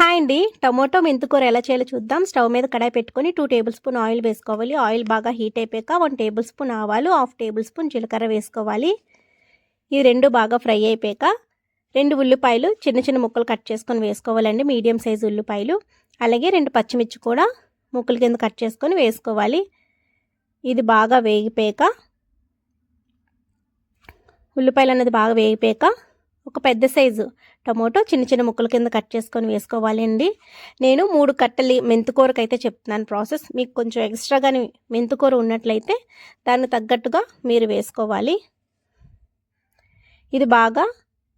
Hi అండి. Tomato మెంతుకూర ఎలా చేయాలో చూద్దాం. స్టవ్ మీద కడాయి పెట్టుకొని టూ టేబుల్ స్పూన్ ఆయిల్ వేసుకోవాలి. ఆయిల్ బాగా హీట్ అయిపోయాక వన్ టేబుల్ స్పూన్ ఆవాలు హాఫ్ టేబుల్ స్పూన్ జీలకర్ర వేసుకోవాలి. ఈ రెండు బాగా ఫ్రై అయిపోయాక రెండు ఉల్లిపాయలు చిన్న చిన్న ముక్కలు కట్ చేసుకొని వేసుకోవాలండి. మీడియం సైజు ఉల్లిపాయలు. అలాగే రెండు పచ్చిమిర్చి కూడా ముక్కల కింద కట్ చేసుకొని వేసుకోవాలి. ఇది బాగా వేగిపోయాక ఉల్లిపాయలు అనేది బాగా వేగిపోయాక ఒక పెద్ద సైజు. టమోటో చిన్న చిన్న ముక్కల కింద కట్ చేసుకొని వేసుకోవాలండి నేను మూడు కట్టలి మెంతుకూరకు అయితే చెప్తున్నాను ప్రాసెస్. మీకు కొంచెం ఎక్స్ట్రాగాని మెంతుకూర ఉన్నట్లయితే దాన్ని తగ్గట్టుగా మీరు వేసుకోవాలి. ఇది బాగా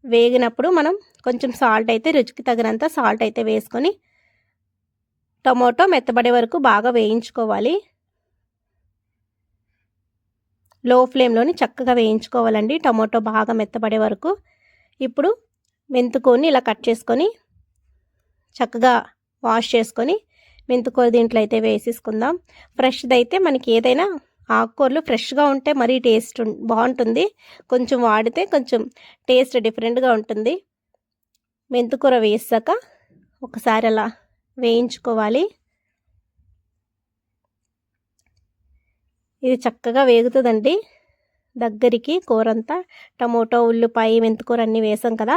వేగినప్పుడు మనం కొంచెం సాల్ట్ అయితే రుచికి తగినంత సాల్ట్ అయితే వేసుకొని టమోటో మెత్తబడే వరకు బాగా వేయించుకోవాలి. లో ఫ్లేమ్లోని చక్కగా వేయించుకోవాలండి. టమోటో బాగా మెత్తబడే వరకు ఇప్పుడు మెంతుకొని ఇలా కట్ చేసుకొని చక్కగా వాష్ చేసుకొని మెంతుకూర దీంట్లో అయితే వేసేసుకుందాం. ఫ్రెష్ది అయితే మనకి ఏదైనా ఆకుకూరలు ఫ్రెష్గా ఉంటే మరీ టేస్ట్ బాగుంటుంది. కొంచెం వాడితే కొంచెం టేస్ట్ డిఫరెంట్గా ఉంటుంది. మెంతుకూర వేసాక ఒకసారి అలా వేయించుకోవాలి. ఇది చక్కగా వేగుతుందండి. దగ్గరికి కూర అంతా టమోటో ఉల్లిపాయ మెంతికూర అన్నీ వేసాం కదా.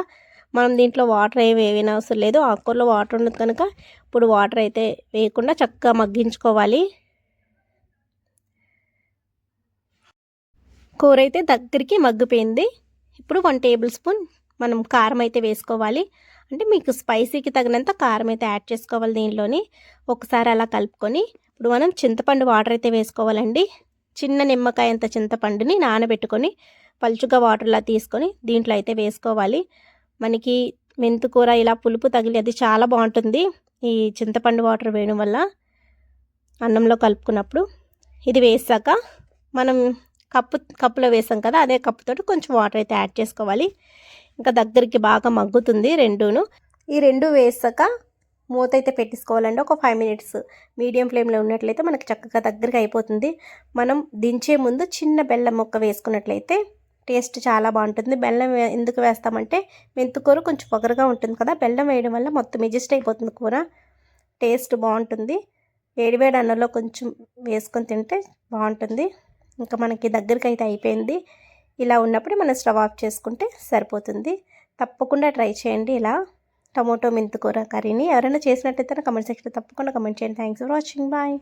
మనం దీంట్లో వాటర్ ఏమి వేయని అవసరం లేదు. ఆకుకూరలో వాటర్ ఉండదు కనుక ఇప్పుడు వాటర్ అయితే వేయకుండా చక్కగా మగ్గించుకోవాలి. కూర అయితే దగ్గరికి మగ్గిపోయింది. ఇప్పుడు వన్ టేబుల్ స్పూన్ మనం కారం అయితే వేసుకోవాలి. అంటే మీకు స్పైసీకి తగినంత కారం అయితే యాడ్ చేసుకోవాలి దీనిలోని. ఒకసారి అలా కలుపుకొని ఇప్పుడు మనం చింతపండు వాటర్ అయితే వేసుకోవాలండి. చిన్న నిమ్మకాయ అంత చింతపండుని నానబెట్టుకొని పలుచుగా వాటర్లా తీసుకొని దీంట్లో అయితే వేసుకోవాలి. మనకి మెంతుకూర ఇలా పులుపు తగిలి అది చాలా బాగుంటుంది. ఈ చింతపండు వాటర్ వేయడం వల్ల అన్నంలో కలుపుకున్నప్పుడు ఇది వేసాక మనం కప్పు కప్పులో వేసాం కదా అదే కప్పుతో కొంచెం వాటర్ అయితే యాడ్ చేసుకోవాలి. ఇంకా దగ్గరికి బాగా మగ్గుతుంది రెండును. ఈ రెండు వేసాక మూత అయితే పెట్టేసుకోవాలండి. ఒక ఫైవ్ మినిట్స్ మీడియం ఫ్లేమ్లో ఉన్నట్లయితే మనకి చక్కగా దగ్గరగా అయిపోతుంది. మనం దించే ముందు చిన్న బెల్లం ముక్క వేసుకున్నట్లయితే టేస్ట్ చాలా బాగుంటుంది. బెల్లం ఎందుకు వేస్తామంటే మెంతుకూర కొంచెం పొగరుగా ఉంటుంది కదా బెల్లం వేయడం వల్ల మొత్తం ఎడ్జస్ట్ అయిపోతుంది కూర. టేస్ట్ బాగుంటుంది. వేడివేడి అన్నంలో కొంచెం వేసుకొని తింటే బాగుంటుంది. ఇంకా మనకి దగ్గరికి అయితే అయిపోయింది. ఇలా ఉన్నప్పుడు మనం స్టవ్ ఆఫ్ చేసుకుంటే సరిపోతుంది. తప్పకుండా ట్రై చేయండి ఇలా. టమోటో మెంతుకూర కర్రీని ఎవరైనా చేసినట్టయితే కమెంట్ సెక్షన్లో తప్పకుండా కమెంట్ చేయండి. Thanks for watching bye